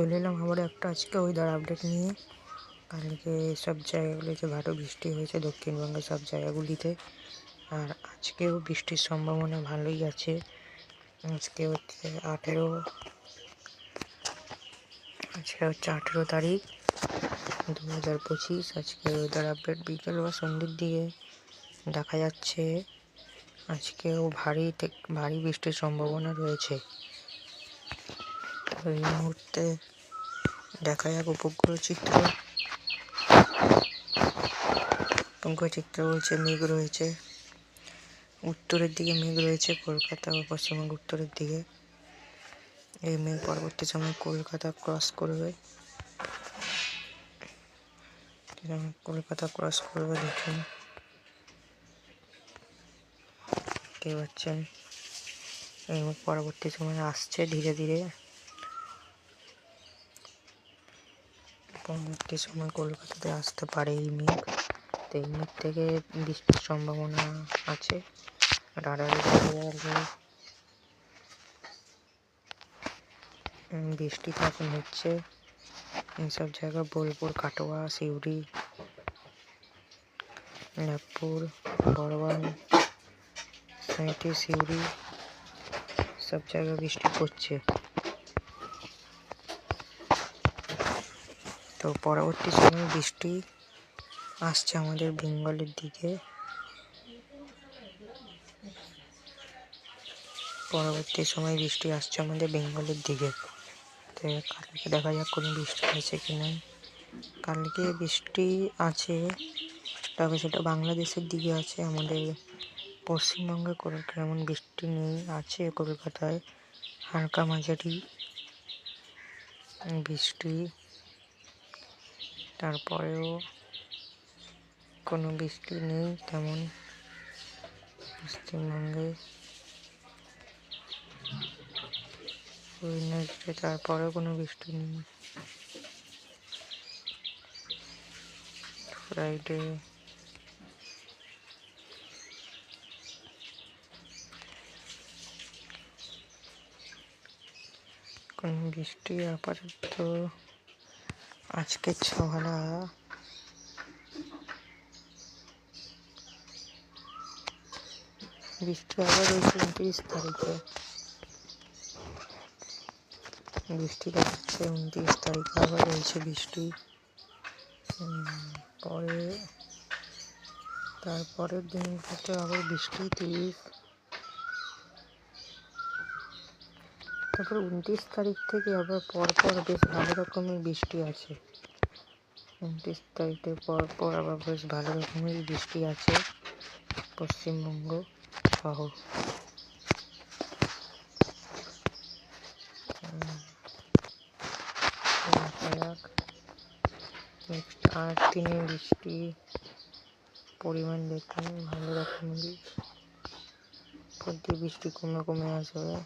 চলে এলাম। আবার একটা আজকে ওয়েদার আপডেট নিয়ে। কালকে সব জায়গাগুলিতে ভালো বৃষ্টি হয়েছে, দক্ষিণবঙ্গের সব জায়গাগুলিতে। আর আজকেও বৃষ্টির সম্ভাবনা ভালোই আছে। আজকে হচ্ছে আঠেরো, আজকে হচ্ছে আঠেরো তারিখ দু হাজার পঁচিশ। আজকে ওয়েদার আপডেট বিকেল বা সন্ধ্যের দিকে দেখা যাচ্ছে। আজকেও ভারী ভারী বৃষ্টির সম্ভাবনা রয়েছে। এই মুহূর্তে দেখা যাক উপগ্রহ চিত্র। উপগ্রহ চিত্র বলছে, মেঘ রয়েছে। উত্তরের দিকে মেঘ রয়েছে, কলকাতা ও পশ্চিমবঙ্গ উত্তরের দিকে। এই মেঘ পরবর্তী সময় কলকাতা ক্রস করবে। কলকাতা ক্রস করবে দেখুন। দেখতে পাচ্ছেন এই মেঘ পরবর্তী সময় আসছে ধীরে ধীরে। পরবর্তী সময় কলকাতাতে আসতে পারে এই মেঘ। তো এই মেঘ থেকে বৃষ্টির সম্ভাবনা আছে। রাডারে বৃষ্টি তো এখন হচ্ছে। এইসব জায়গা, বোলপুর, কাটোয়া, সিউড়ি নাগপুর সাঁইটি, সিউড়ি, সব জায়গায় বৃষ্টি পড়ছে। তো পরবর্তী সময় বৃষ্টি আসছে আমাদের বেঙ্গলের দিকে। পরবর্তী সময় বৃষ্টি আসছে আমাদের বেঙ্গলের দিকে। তো কালকে দেখা যাক কোনো বৃষ্টি আছে কি না কালকে বৃষ্টি আছে, তবে সেটা বাংলাদেশের দিকে আছে। আমাদের পশ্চিমবঙ্গে কোনো তেমন বৃষ্টি নেই, আছে কলকাতায়, হালকা মাঝারি বৃষ্টি। তারপরেও কোনো বৃষ্টি নেই তেমন পশ্চিমবঙ্গে। উইনার্সডে তারপরেও কোনো বৃষ্টি নেই। ফ্রাইডে কোনো বৃষ্টি আপাতত আজকে ছড়া বৃষ্টি আবার রয়েছে উনত্রিশ তারিখে। বৃষ্টি দেখাচ্ছে উনত্রিশ তারিখে আবার রয়েছে বৃষ্টি। পরে তারপরের দিনগুলোতে আবার বৃষ্টি, তিরিশ। তারপর উনত্রিশ তারিখ থেকে আবার পরপর বেশ ভালো রকমের বৃষ্টি আছে। উনত্রিশ তারিখের পর পর আবার বেশ ভালো রকমের বৃষ্টি আছে পশ্চিমবঙ্গ সহ। নেক্সট দিনে বৃষ্টি পরিমাণ দেখুন, ভালো রকমেরই। প্রতি বৃষ্টি কমে কমে আসবে।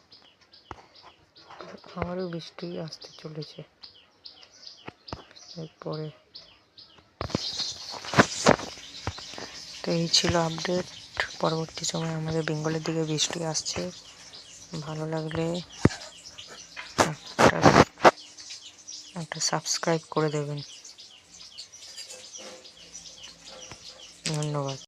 আবারও বৃষ্টি আসতে চলেছে। এরপরে তো এই ছিল আপডেট পরবর্তী সময় আমাদের বেঙ্গলের দিকে বৃষ্টি আসছে। ভালো লাগলে একটা একটা সাবস্ক্রাইব করে দেবেন। ধন্যবাদ।